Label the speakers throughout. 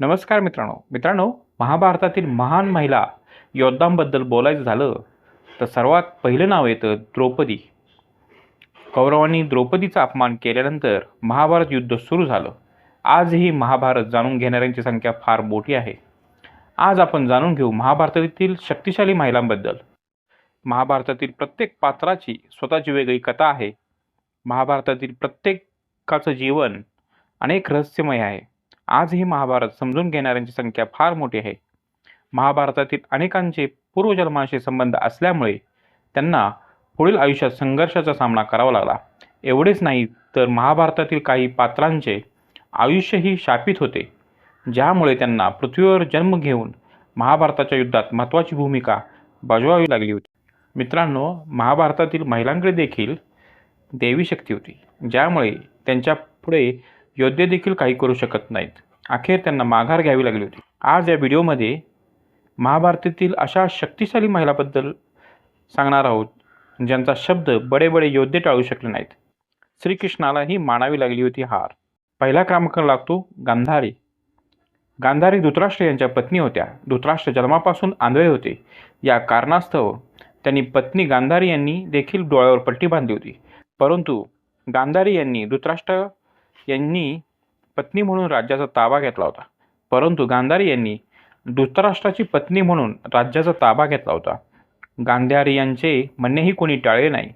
Speaker 1: नमस्कार मित्रांनो. मित्रांनो महाभारतातील महान महिला योद्धांबद्दल बोलायचं झालं तर सर्वात पहिलं नाव येतं द्रौपदी. कौरवांनी द्रौपदीचा अपमान केल्यानंतर महाभारत युद्ध सुरू झालं. आजही महाभारत जाणून घेणाऱ्यांची संख्या फार मोठी आहे. आज आपण जाणून घेऊ महाभारतातील शक्तिशाली महिलांबद्दल. महाभारतातील प्रत्येक पात्राची स्वतःची वेगळी कथा आहे. महाभारतातील प्रत्येकाचं जीवन अनेक रहस्यमय आहे. आजही महाभारत समजून घेणाऱ्यांची संख्या फार मोठी आहे. महाभारतातील अनेकांचे पूर्वजन्माशी संबंध असल्यामुळे त्यांना पुढील आयुष्यात संघर्षाचा सामना करावा लागला. एवढेच नाही तर महाभारतातील काही पात्रांचे आयुष्यही शापित होते ज्यामुळे त्यांना पृथ्वीवर जन्म घेऊन महाभारताच्या युद्धात महत्त्वाची भूमिका बजवावी लागली होती. मित्रांनो महाभारतातील महिलांकडे देखील देवी शक्ती होती ज्यामुळे त्यांच्या पुढे योद्धे देखील काही करू शकत नाहीत. अखेर त्यांना माघार घ्यावी लागली होती. आज या व्हिडिओमध्ये महाभारतातील अशा शक्तिशाली महिलाबद्दल सांगणार आहोत ज्यांचा शब्द बडे बडे योद्धे टाळू शकले नाहीत. श्रीकृष्णालाही मानावी लागली होती हार. पहिला क्रमांक लागतो गांधारी. गांधारी धृतराष्ट्र यांच्या पत्नी होत्या. धृतराष्ट्र जन्मापासून आंधळे होते. या कारणास्तव त्यांनी पत्नी गांधारी यांनी देखील डोळ्यावर पट्टी बांधली होती. परंतु गांधारी यांनी धृतराष्ट्र यांनी पत्नी म्हणून राज्याचा ताबा घेतला होता. परंतु गांधारी यांनी धृतराष्ट्राची पत्नी म्हणून राज्याचा ताबा घेतला होता. गांधारी यांचे म्हणणेही कोणी टाळले नाही.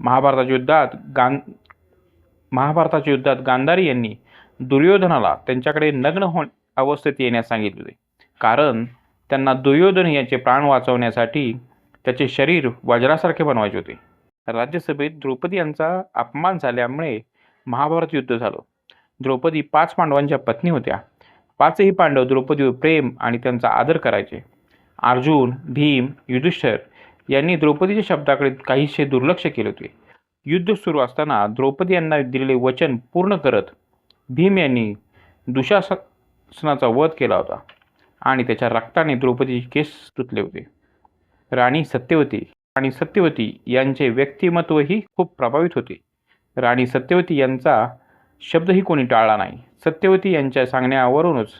Speaker 1: महाभारताच्या युद्धात गां महाभारताच्या युद्धात गांधारी यांनी दुर्योधनाला त्यांच्याकडे नग्न हो अवस्थेत येण्यास सांगितले होते. कारण त्यांना दुर्योधन याचे प्राण वाचवण्यासाठी त्याचे शरीर वज्रासारखे बनवायचे होते. राज्यसभेत द्रौपदी यांचा अपमान झाल्यामुळे महाभारत युद्ध झालं. द्रौपदी पाच पांडवांच्या पत्नी होत्या. पाचही पांडव द्रौपदीवर प्रेम आणि त्यांचा आदर करायचे. अर्जुन भीम युधिष्ठर यांनी द्रौपदीच्या शब्दाकडे काहीसे दुर्लक्ष केले होते. युद्ध सुरू असताना द्रौपदी यांना दिलेले वचन पूर्ण करत भीम यांनी दुशासनाचा वध केला होता आणि त्याच्या रक्ताने द्रौपदीचे केस तुटले होते. राणी सत्यवती राणी सत्यवती यांचे व्यक्तिमत्वही खूप प्रभावित होते. राणी सत्यवती यांचा शब्दही कोणी टाळला नाही. सत्यवती यांच्या सांगण्यावरूनच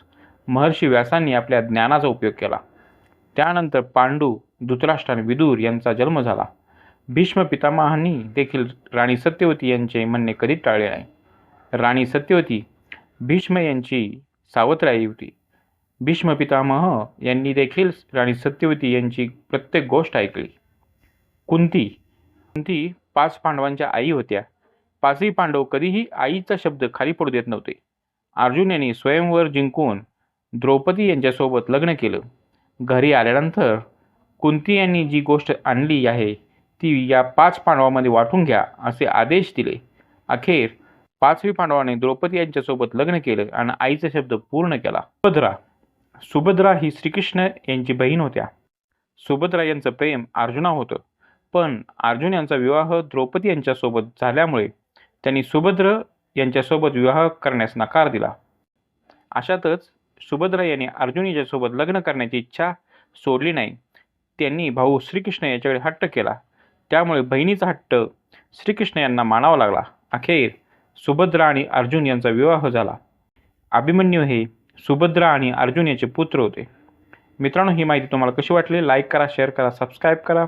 Speaker 1: महर्षी व्यासांनी आपल्या ज्ञानाचा उपयोग केला. त्यानंतर पांडू धृतराष्ट्र आणि विदूर यांचा जन्म झाला. भीष्म पितामहांनी देखील राणी सत्यवती यांचे म्हणणे कधीच टाळले नाही. राणी सत्यवती भीष्म यांची सावत्र आई होती. भीष्म पितामह यांनी देखील राणी सत्यवती यांची प्रत्येक गोष्ट ऐकली. कुंती कुंती पाच पांडवांच्या आई होत्या. पाचही पांडव कधीही आईचा शब्द खाली पडू देत नव्हते. अर्जुन यांनी स्वयंवर जिंकून द्रौपदी यांच्यासोबत लग्न केलं. घरी आल्यानंतर कुंती यांनी जी गोष्ट आणली आहे ती या पाच पांडवांमध्ये वाटून घ्या असे आदेश दिले. अखेर पाचवी पांडवाने द्रौपदी यांच्यासोबत लग्न केलं आणि आईचा शब्द पूर्ण केला. सुभद्रा. सुभद्रा ही श्रीकृष्ण यांची बहीण होत्या. सुभद्रा यांचं प्रेम अर्जुना होतं. पण अर्जुन यांचा विवाह द्रौपदी यांच्यासोबत झाल्यामुळे त्यांनी सुभद्र यांच्यासोबत विवाह करण्यास नकार दिला. अशातच सुभद्रा यांनी अर्जुन याच्यासोबत लग्न करण्याची इच्छा सोडली नाही. त्यांनी भाऊ श्रीकृष्ण याच्याकडे हट्ट केला. त्यामुळे बहिणीचा हट्ट श्रीकृष्ण यांना मानावा लागला. अखेर सुभद्रा आणि अर्जुन यांचा विवाह झाला. अभिमन्यू हे सुभद्रा आणि अर्जुन याचे पुत्र होते. मित्रांनो ही माहिती तुम्हाला कशी वाटली? लाईक करा शेअर करा सबस्क्राईब करा.